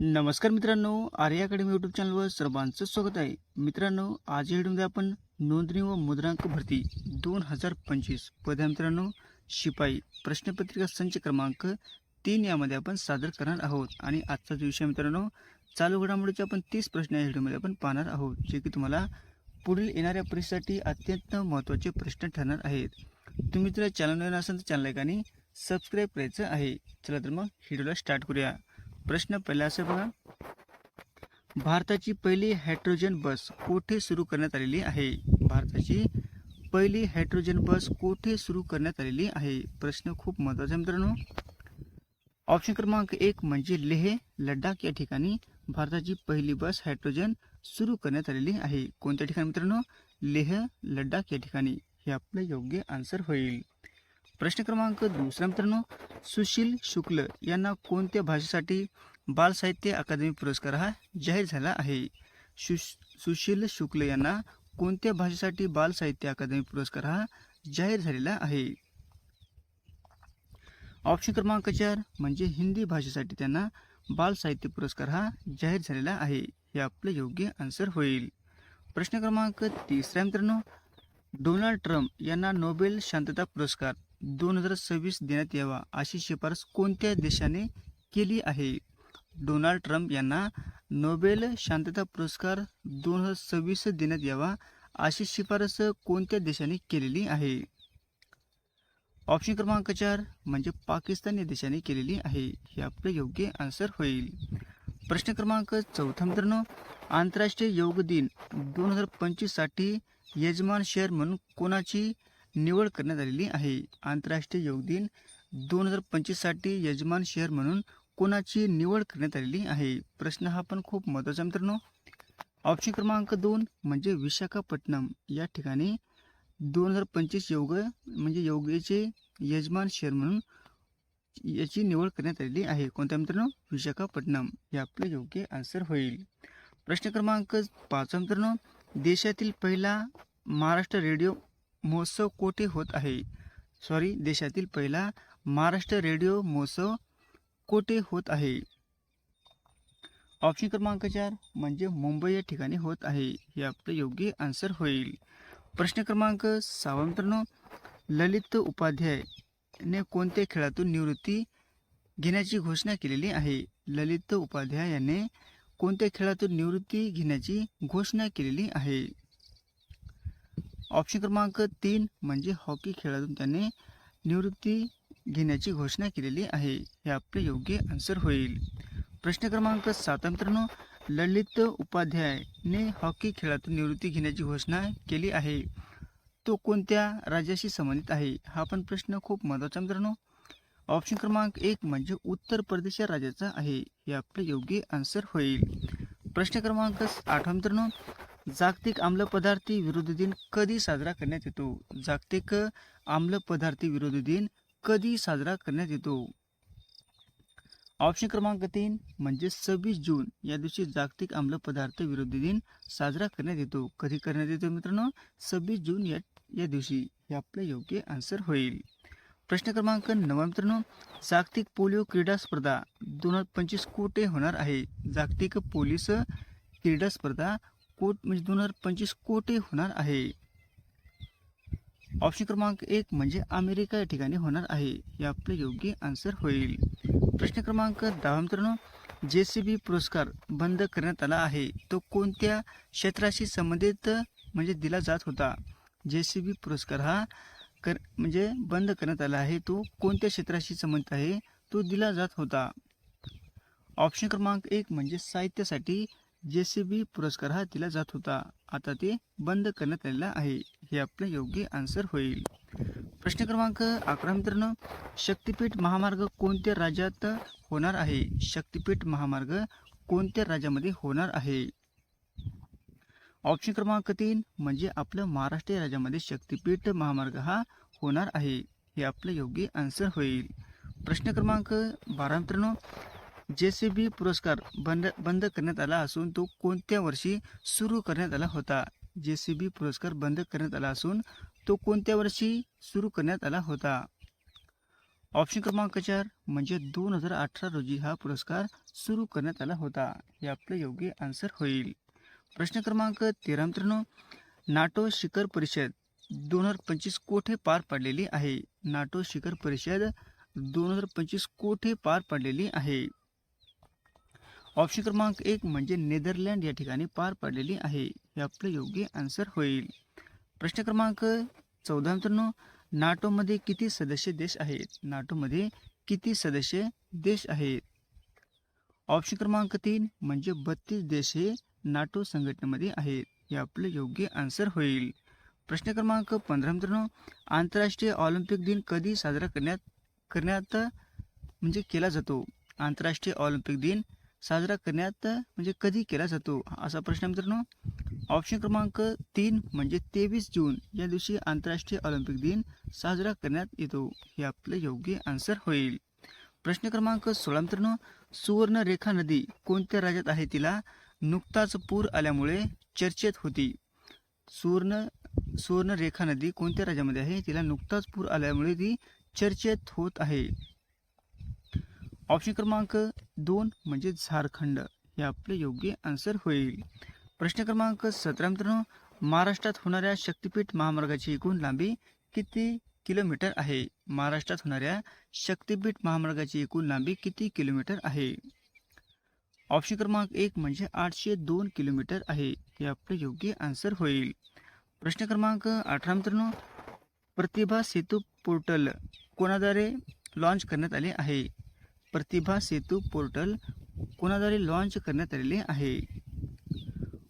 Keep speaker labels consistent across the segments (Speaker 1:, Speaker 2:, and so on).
Speaker 1: नमस्कार मित्रांनो आर्य academy YouTube चॅनलवर सर्वांचं स्वागत आहे. मित्रांनो आज या व्हिडिओमध्ये आपण नोंदणी व मुद्रांक भरती दोन हजार पंचवीस. पद्या मित्रांनो शिपाई प्रश्नपत्रिका संच क्रमांक तीन यामध्ये आपण सादर करणार आहोत. आणि आजचा जो विषय मित्रांनो चालू घडामोडीचे आपण तीस प्रश्न या व्हिडिओमध्ये आपण पाहणार आहोत जे की तुम्हाला पुढील येणाऱ्या परीक्षेसाठी अत्यंत महत्त्वाचे प्रश्न ठरणार आहेत. तुम्ही जर चॅनल नवीन असाल तर चॅनल एकाने सबस्क्राईब करायचं आहे. चला तर मग व्हिडिओला स्टार्ट करूया. प्रश्न पहिला असं बघा. भारताची पहिली हायड्रोजन बस कोठे सुरू करण्यात आलेली आहे? भारताची पहिली हायड्रोजन बस कोठे सुरू करण्यात आलेली आहे? प्रश्न खूप महत्त्वाचा आहे मित्रांनो. ऑप्शन क्रमांक एक म्हणजे लेह लडाख या ठिकाणी भारताची पहिली बस हायड्रोजन सुरू करण्यात आलेली आहे. कोणत्या ठिकाणी मित्रांनो? लेह लडाख या ठिकाणी. हे आपलं योग्य आन्सर होईल. प्रश्न क्रमांक दुसरा मित्रांनो सुशील शुक्ल यांना कोणत्या भाषेसाठी बाल साहित्य अकादमी पुरस्कार हा जाहीर झाला आहे? सुश सुशील शुक्ल यांना कोणत्या भाषेसाठी बाल साहित्य अकादमी पुरस्कार हा जाहीर झालेला आहे? ऑप्शन क्रमांक चार म्हणजे हिंदी भाषेसाठी त्यांना बाल साहित्य पुरस्कार हा जाहीर झालेला आहे हे आपलं योग्य आन्सर होईल. प्रश्न क्रमांक तिसऱ्या मित्रांनो डोनाल्ड ट्रम्प यांना नोबेल शांतता पुरस्कार दोन हजार सव्वीस देण्यात यावा अशी शिफारस कोणत्या देशाने केली आहे? डोनाल्ड ट्रम्प यांना नोबेल शांतता पुरस्कार दोन हजार सव्वीस देण्यात यावा अशी शिफारस कोणत्या देशाने केलेली आहे? ऑप्शन क्रमांक चार म्हणजे पाकिस्तान या देशाने केलेली आहे. हे आपलं योग्य आन्सर होईल. प्रश्न क्रमांक चौथा मित्रांनो आंतरराष्ट्रीय योग दिन दोन हजार पंचवीससाठी यजमान शहर म्हणून कोणाची निवड करण्यात आलेली आहे. आंतरराष्ट्रीय योग दिन दोन हजार पंचवीससाठी यजमान शहर म्हणून कोणाची निवड करण्यात आलेली आहे? प्रश्न हा पण खूप महत्त्वाचा मित्रांनो. ऑप्शन क्रमांक दोन म्हणजे विशाखापट्टणम. या ठिकाणी दोन हजार पंचवीस योग म्हणजे योगेचे यजमान शहर म्हणून याची निवड करण्यात आलेली आहे. कोणत्या मित्रांनो? विशाखापट्टणम. हे आपलं योग्य आन्सर होईल. प्रश्न क्रमांक पाच मित्रांनो. देशातील पहिला महाराष्ट्र रेडिओ महोत्सव कोठे होत आहे? सॉरी देशातील पहिला महाराष्ट्र रेडिओ महोत्सव कोठे होत आहे? ऑप्शन क्रमांक चार म्हणजे मुंबई या ठिकाणी होत आहे. हे आपलं योग्य आन्सर होईल. प्रश्न क्रमांक सहावा मित्रांनो ललित उपाध्याय ने कोणत्या खेळातून निवृत्ती घेण्याची घोषणा केलेली आहे? ललित उपाध्याय याने कोणत्या खेळातून निवृत्ती घेण्याची घोषणा केलेली आहे? ऑप्शन क्रमांक तीन म्हणजे हॉकी खेळातून त्याने निवृत्ती घेण्याची घोषणा केलेली आहे. हे आपले योग्य आन्सर होईल. प्रश्न क्रमांक सात मित्रांनो ललित उपाध्यायने हॉकी खेळातून निवृत्ती घेण्याची घोषणा केली आहे. तो कोणत्या राज्याशी संबंधित आहे? हा पण प्रश्न खूप महत्त्वाचा मित्रांनो. ऑप्शन क्रमांक एक म्हणजे उत्तर प्रदेश या राज्याचा आहे. हे आपले योग्य आन्सर होईल. प्रश्न क्रमांक आठवा मित्रांनो जागतिक आम्ल पदार्थी विरोधी दिन कधी साजरा करण्यात येतो? जागतिक आम्ल पदार्थी विरोधी दिन कधी साजरा करण्यात येतो? ऑप्शन क्रमांक तीन म्हणजे सव्वीस जून या दिवशी जागतिक आम्ल पदार्थ विरोधी दिन साजरा करण्यात येतो. कधी करण्यात येतो मित्रांनो? सव्वीस जून या या दिवशी. हे आपलं योग्य आन्सर होईल. प्रश्न क्रमांक नवा मित्रांनो. जागतिक पोलिओ क्रीडा स्पर्धा दोन हजार पंचवीस कुठे होणार आहे? जागतिक पोलीस क्रीडा स्पर्धा कोट म्हणजे दोन हजार पंचवीस कोटी होणार आहे? ऑप्शन क्रमांक एक म्हणजे अमेरिका या ठिकाणी होणार आहे. हे आपलं योग्य आन्सर होईल. प्रश्न क्रमांक दहा मित्रांनो जे सी बी पुरस्कार बंद करण्यात आला आहे. तो कोणत्या क्षेत्राशी संबंधित म्हणजे दिला जात होता? जे सी बी पुरस्कार हा कर म्हणजे बंद करण्यात आला आहे. तो कोणत्या क्षेत्राशी संबंधित आहे? तो दिला जात होता. ऑप्शन क्रमांक एक म्हणजे साहित्यासाठी जे सी बी पुरस्कार हा दिला जात होता. आता ते बंद करण्यात आलेला आहे. हे आपलं योग्य आन्सर होईल. प्रश्न क्रमांक अकरा मित्रांनो शक्तिपीठ महामार्ग कोणत्या राज्यात होणार आहे? शक्तिपीठ महामार्ग कोणत्या राज्यामध्ये होणार आहे? ऑप्शन क्रमांक तीन म्हणजे आपलं महाराष्ट्र राज्यामध्ये शक्तिपीठ महामार्ग हा होणार आहे. हे आपलं योग्य आन्सर होईल. प्रश्न क्रमांक बारा मित्रांनो जे सी बी पुरस्कार बंद बंद करण्यात आला असून तो कोणत्या वर्षी सुरू करण्यात आला होता? जे सी बी पुरस्कार बंद करण्यात आला असून तो कोणत्या वर्षी सुरू करण्यात आला होता? ऑप्शन क्रमांक चार म्हणजे दोन हजार अठरा रोजी हा पुरस्कार सुरू करण्यात आला होता. हे आपलं योग्य आन्सर होईल. प्रश्न क्रमांक तेरा मित्रांनो नाटो शिखर परिषद दोन हजार पंचवीस कोठे पार पडलेली आहे? नाटो शिखर परिषद दोन हजार पंचवीस कोठे पार पडलेली आहे? ऑप्शन क्रमांक एक म्हणजे नेदरलँड या ठिकाणी पार पडलेली आहे. हे आपलं योग्य आन्सर होईल. प्रश्न क्रमांक चौदा मित्रांनो नाटोमध्ये किती सदस्य देश आहेत? नाटोमध्ये किती सदस्य देश आहेत? ऑप्शन क्रमांक तीन म्हणजे बत्तीस देश हे नाटो संघटनेमध्ये आहेत. हे आपलं योग्य आन्सर होईल. प्रश्न क्रमांक पंधरा मित्रांनो आंतरराष्ट्रीय ऑलिम्पिक दिन कधी साजरा करण्यात करण्यात म्हणजे केला जातो? आंतरराष्ट्रीय ऑलिम्पिक दिन साजरा करण्यात म्हणजे कधी केला जातो? असा प्रश्न मित्रांनो. ऑप्शन क्रमांक तीन म्हणजे तेवीस जून या दिवशी आंतरराष्ट्रीय ऑलिम्पिक दिन साजरा करण्यात येतो. हे आपलं योग्य आन्सर होईल. प्रश्न क्रमांक सोळा मित्रांनो. सुवर्णरेखा नदी कोणत्या राज्यात आहे? तिला नुकताच पूर आल्यामुळे चर्चेत होती. सुवर्ण सुवर्णरेखा नदी कोणत्या राज्यामध्ये आहे? तिला नुकताच पूर आल्यामुळे ती चर्चेत होत आहे. ऑप्शन क्रमांक दोन म्हणजे झारखंड हे आपले योग्य आन्सर होईल. प्रश्न क्रमांक सतरा मित्रांनो महाराष्ट्रात होणाऱ्या शक्तिपीठ महामार्गाची एकूण लांबी किती किलोमीटर आहे? महाराष्ट्रात होणाऱ्या शक्तिपीठ महामार्गाची एकूण लांबी किती किलोमीटर आहे? ऑप्शन क्रमांक एक म्हणजे आठशे दोन किलोमीटर आहे हे आपले योग्य आन्सर होईल. प्रश्न क्रमांक अठरा मित्रांनो प्रतिभा सेतू पोर्टल कोणाद्वारे लॉन्च करण्यात आले आहे? प्रतिभा सेतू पोर्टल कोणाद्वारे लॉन्च करण्यात आलेले आहे?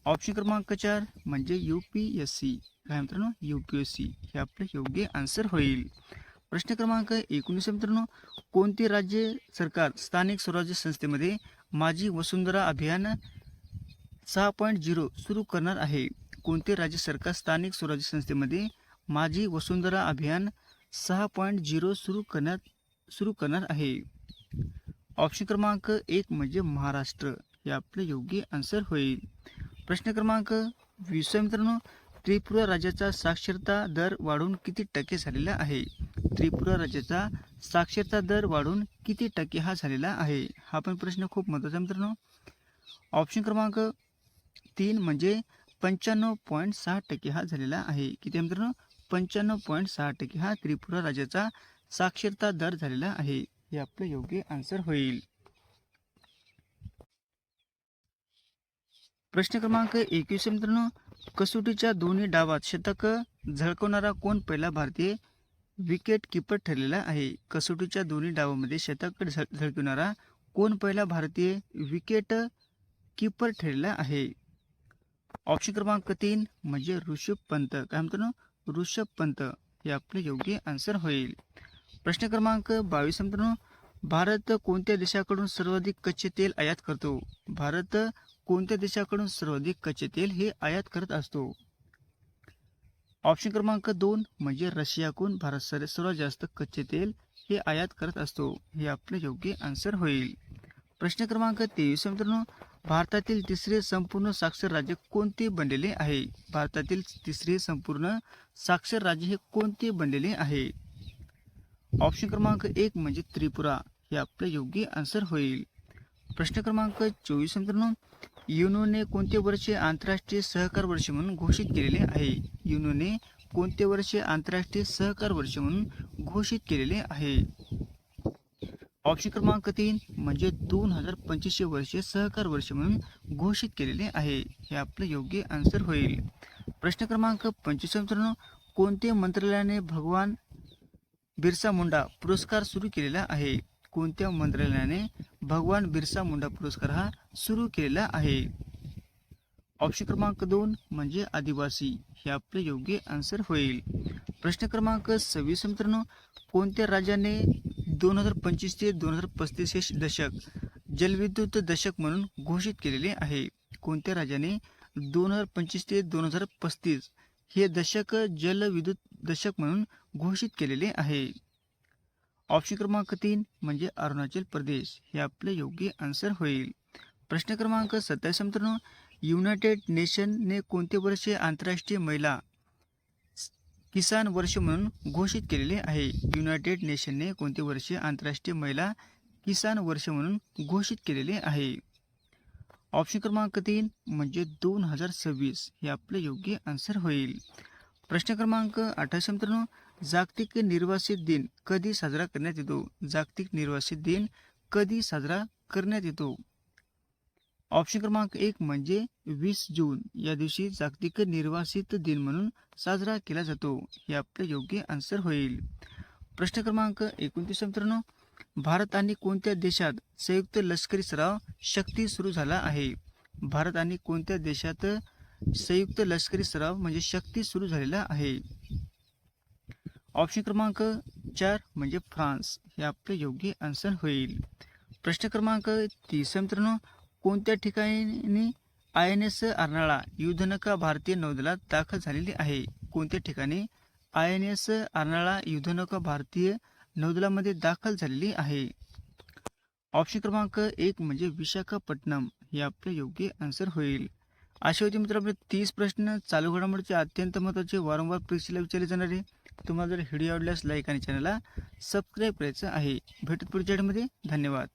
Speaker 1: ऑप्शन क्रमांक चार म्हणजे यू पी एस सी काय मित्रांनो? यू पी एस सी हे आपले योग्य आन्सर होईल. प्रश्न क्रमांक एकोणीस मित्रांनो. कोणते राज्य सरकार स्थानिक स्वराज्य संस्थेमध्ये माझी वसुंधरा अभियान सहा पॉईंट झिरो सुरू करणार आहे? कोणते राज्य सरकार स्थानिक स्वराज्य संस्थेमध्ये माझी वसुंधरा अभियान सहा पॉईंट झिरो सुरू करण्यात सुरू करणार आहे? ऑप्शन क्रमांक एक म्हणजे महाराष्ट्र. हे आपले योग्य आन्सर होईल. प्रश्न क्रमांक वीस मित्रांनो त्रिपुरा राज्याचा साक्षरता दर वाढून किती टक्के झालेला आहे? त्रिपुरा राज्याचा साक्षरता दर वाढून किती टक्के हा झालेला आहे? हा पण प्रश्न खूप महत्त्वाचा मित्रांनो. ऑप्शन क्रमांक तीन म्हणजे पंच्याण्णव पॉईंट सहा टक्के हा झालेला आहे. किती मित्रांनो? पंच्याण्णव पॉईंट सहा टक्के हा त्रिपुरा राज्याचा साक्षरता दर झालेला आहे. हे आपलं योग्य आन्सर होईल. प्रश्न क्रमांक एकवीस मित्रांनो. कसोटीच्या दोन्ही डावात शतक झळकवणारा कोण पहिला भारतीय विकेट किपर ठरलेला आहे? कसोटीच्या दोन्ही डावामध्ये शतक झळ झळकवणारा कोण पहिला भारतीय विकेट किपर ठरलेला आहे? ऑप्शन क्रमांक तीन म्हणजे ऋषभ पंत. काय म्हणतो ना? ऋषभ पंत. हे आपले योग्य आन्सर होईल. प्रश्न क्रमांक बावीस मित्रांनो भारत कोणत्या देशाकडून सर्वाधिक कच्चे तेल आयात करतो? भारत कोणत्या देशाकडून सर्वाधिक कच्चे तेल हे आयात करत असतो? ऑप्शन क्रमांक दोन म्हणजे रशियाकडून भारत सर सर्वात जास्त कच्चे तेल हे आयात करत असतो. हे आपले योग्य आन्सर होईल. प्रश्न क्रमांक तेवीस मित्रांनो भारतातील तिसरे संपूर्ण साक्षर राज्य कोणते बनलेले आहे? भारतातील तिसरे संपूर्ण साक्षर राज्य हे कोणते बनलेले आहे? ऑप्शन क्रमांक एक म्हणजे त्रिपुरा हे आपले योग्य आन्सर होईल. प्रश्न क्रमांक चोवीस मित्रांनो युनोने कोणते वर्ष आंतरराष्ट्रीय सहकार वर्ष म्हणून घोषित केलेले आहे? युनोने कोणते वर्ष आंतरराष्ट्रीय सहकार वर्ष म्हणून घोषित केलेले आहे? ऑप्शन क्रमांक तीन म्हणजे दोन हजार पंचवीसशे वर्ष सहकार वर्ष म्हणून घोषित केलेले आहे. हे आपलं योग्य आन्सर होईल. प्रश्न क्रमांक पंचवीस मित्रांनो कोणते मंत्रालयाने भगवान बिरसा मुंडा पुरस्कार सुरू केलेला आहे. कोणत्या मंत्रालयाने भगवान बिरसा मुंडा पुरस्कार हा सुरू केलेला आहे? ऑप्शन क्रमांक दोन म्हणजे आदिवासी. हे आपले योग्य आन्सर होईल. प्रश्न क्रमांक सव्वीस मित्रांनो. कोणत्या राज्याने दोन हजार पंचवीस ते दोन हजार पस्तीस हे दशक जलविद्युत दशक म्हणून घोषित केलेले आहे? कोणत्या राज्याने दोन हजार पंचवीस ते दोन हजार पस्तीस हे दशक जलविद्युत दशक म्हणून घोषित केलेले आहे. ऑप्शन क्रमांक तीन म्हणजे अरुणाचल प्रदेश. हे आपले योग्य आन्सर होईल. प्रश्न क्रमांक सत्तावीस मित्रांनो युनायटेड नेशनने कोणते वर्ष आंतरराष्ट्रीय महिला किसान वर्ष म्हणून घोषित केलेले आहे? युनायटेड नेशनने कोणते वर्ष आंतरराष्ट्रीय महिला किसान वर्ष म्हणून घोषित केलेले आहे? ऑप्शन क्रमांक तीन म्हणजे दोन हजार सव्वीस. हे आपलं योग्य आन्सर होईल. प्रश्न क्रमांक अठ्ठावीस मित्रांनो जागतिक निर्वासित दिन कधी साजरा करण्यात येतो? जागतिक निर्वासित दिन कधी साजरा करण्यात येतो? ऑप्शन क्रमांक एक म्हणजे वीस जून. या दिवशी जागतिक निर्वासित दिन म्हणून साजरा केला जातो. हे आपलं योग्य आन्सर होईल. प्रश्न क्रमांक एकोणतीस मित्रांनो. भारत आणि कोणत्या देशात संयुक्त लष्करी सराव शक्ती सुरू झाला आहे? भारत आणि कोणत्या देशात संयुक्त लष्करी सराव म्हणजे शक्ती सुरू झालेला आहे? ऑप्शन क्रमांक चार म्हणजे फ्रान्स. हे आपलं योग्य आन्सर होईल. प्रश्न क्रमांक तीस. मित्रांनो कोणत्या ठिकाणी आय एन एस अर्नाळा युद्धनका भारतीय नौदलात दाखल झालेली आहे? कोणत्या ठिकाणी आय एन एस अर्नाळा युद्धनका भारतीय नौदलामध्ये दाखल झालेली आहे? ऑप्शन क्रमांक एक म्हणजे विशाखापट्टणम. हे आपले योग्य आन्सर होईल. असे होते मित्र आपले तीस प्रश्न चालू घडामोडीचे अत्यंत महत्त्वाचे वारंवार परीक्षेला विचारले जाणारे. तुम्हाला जर व्हिडिओ आवडल्यास लाईक आणि चॅनलला सबस्क्राईब करायचं आहे. भेटत पुढच्या धन्यवाद.